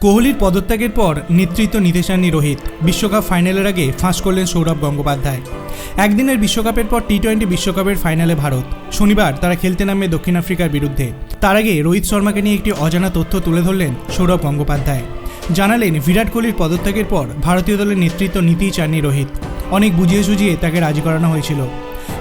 কোহলির পদত্যাগের পর নেতৃত্ব নিতে চাননি রোহিত। বিশ্বকাপ ফাইনালের আগে ফাঁস করলেন সৌরভ গঙ্গোপাধ্যায়। একদিনের বিশ্বকাপের পর টি টোয়েন্টি বিশ্বকাপের ফাইনালে ভারত। শনিবার তারা খেলতে নামবে দক্ষিণ আফ্রিকার বিরুদ্ধে। তার আগে রোহিত শর্মাকে নিয়ে একটি অজানা তথ্য তুলে ধরলেন সৌরভ গঙ্গোপাধ্যায়। জানালেন, বিরাট কোহলির পদত্যাগের পর ভারতীয় দলের নেতৃত্ব নিতেই চাননি রোহিত। অনেক বুঝিয়ে সুঝিয়ে তাকে রাজি করানো হয়েছিল।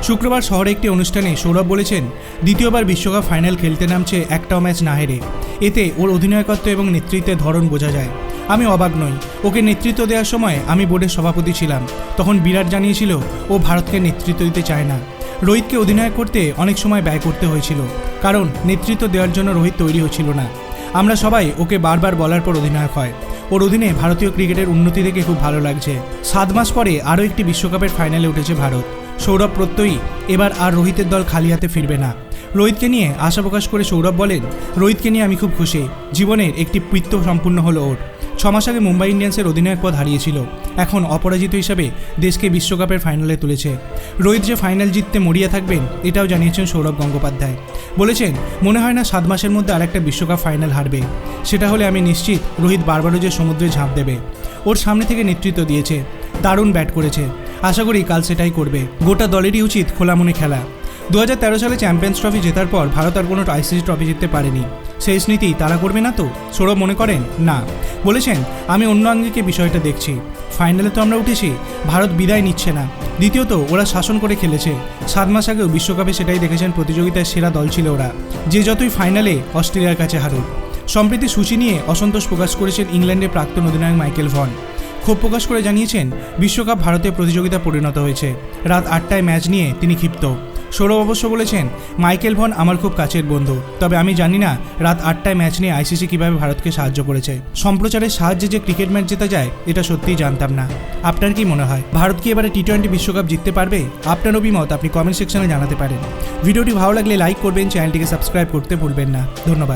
শুক্রবার শহরে একটি অনুষ্ঠানে সৌরভ বলেছেন, দ্বিতীয়বার বিশ্বকাপ ফাইনাল খেলতে নামছে একটাও ম্যাচ না হেরে। এতে ওর অধিনায়কত্ব এবং নেতৃত্বের ধরন বোঝা যায়। আমি অবাক নই। ওকে নেতৃত্ব দেওয়ার সময় আমি বোর্ডের সভাপতি ছিলাম। তখন বিরাট জানিয়েছিল, ও ভারতকে নেতৃত্ব দিতে চায় না। রোহিতকে অধিনায়ক করতে অনেক সময় ব্যয় করতে হয়েছিল। কারণ নেতৃত্ব দেওয়ার জন্য রোহিত তৈরি হচ্ছিল না। আমরা সবাই ওকে বারবার বলার পর অধিনায়ক হয়। ওর অধীনে ভারতীয় ক্রিকেটের উন্নতি দেখে খুব ভালো লাগছে। সাত মাস পরে আরও একটি বিশ্বকাপের ফাইনালে উঠেছে ভারত। সৌরভ প্রত্যয়ী, এবার আর রোহিতের দল খালি হাতে ফিরবে না। রোহিতকে নিয়ে আশা প্রকাশ করে সৌরভ বলেন, রোহিতকে নিয়ে আমি খুব খুশি। জীবনের একটি পৃত্য সম্পূর্ণ হলো ওর। ছ মাস আগে মুম্বাই ইন্ডিয়ান্সের অধিনায়ক পদ হারিয়েছিল। এখন অপরাজিত হিসাবে দেশকে বিশ্বকাপের ফাইনালে তুলেছে। রোহিত যে ফাইনাল জিততে মরিয়া থাকবেন, এটাও জানিয়েছেন সৌরভ গঙ্গোপাধ্যায়। বলেছেন, মনে হয় না সাত মাসের মধ্যে আরেকটা বিশ্বকাপ ফাইনাল হারবে। সেটা হলে আমি নিশ্চিত রোহিত বারবারও যে সমুদ্রে ঝাঁপ দেবে। ওর সামনে থেকে নেতৃত্ব দিয়েছে। দারুণ ব্যাট করেছে। আশা করি কাল সেটাই করবে। গোটা দলেরই উচিত খোলা মনে খেলা। দু হাজার তেরো সালে চ্যাম্পিয়ন্স ট্রফি জেতার পর ভারত আর কোনো আইসিসি ট্রফি জিততে পারেনি। শেষ নীতি তারা করবে না তো? সৌরভ মনে করেন? না। বলেছেন, আমি অন্য আঙ্গিকে বিষয়টা দেখছি। ফাইনালে তো আমরা উঠেছি, ভারত বিদায় নিচ্ছে না। দ্বিতীয়ত, ওরা শাসন করে খেলেছে। সাত মাস আগেও বিশ্বকাপে সেটাই দেখেছেন প্রতিযোগিতায় সেরা দল ছিল ওরা। যে যতই ফাইনালে অস্ট্রেলিয়ার কাছে হারুক। সম্প্রীতি সূচি নিয়ে অসন্তোষ প্রকাশ করেছেন ইংল্যান্ডের প্রাক্তন অধিনায়ক মাইকেল ভন। ক্ষোভ প্রকাশ করে জানিয়েছেন, বিশ্বকাপ ভারতের প্রতিযোগিতা পরিণত হয়েছে। রাত আটটায় ম্যাচ নিয়ে তিনি ক্ষিপ্ত। সৌরভ অবশ্য বলেছেন, মাইকেল ভন আমার খুব কাছের বন্ধু। তবে আমি জানি না রাত আটটায় ম্যাচ নিয়ে আইসিসি কীভাবে ভারতকে সাহায্য করেছে। সম্প্রচারের সাহায্যে যে ক্রিকেট ম্যাচ জেতা যায়, এটা সত্যিই জানতাম না। আপনার কি মনে হয়? ভারত কি এবারে টি টোয়েন্টি বিশ্বকাপ জিততে পারবে? আপনার অভিমত আপনি কমেন্ট সেকশনে জানাতে পারেন। ভিডিওটি ভালো লাগলে লাইক করবেন, চ্যানেলটিকে সাবস্ক্রাইব করতে ভুলবেন না। ধন্যবাদ।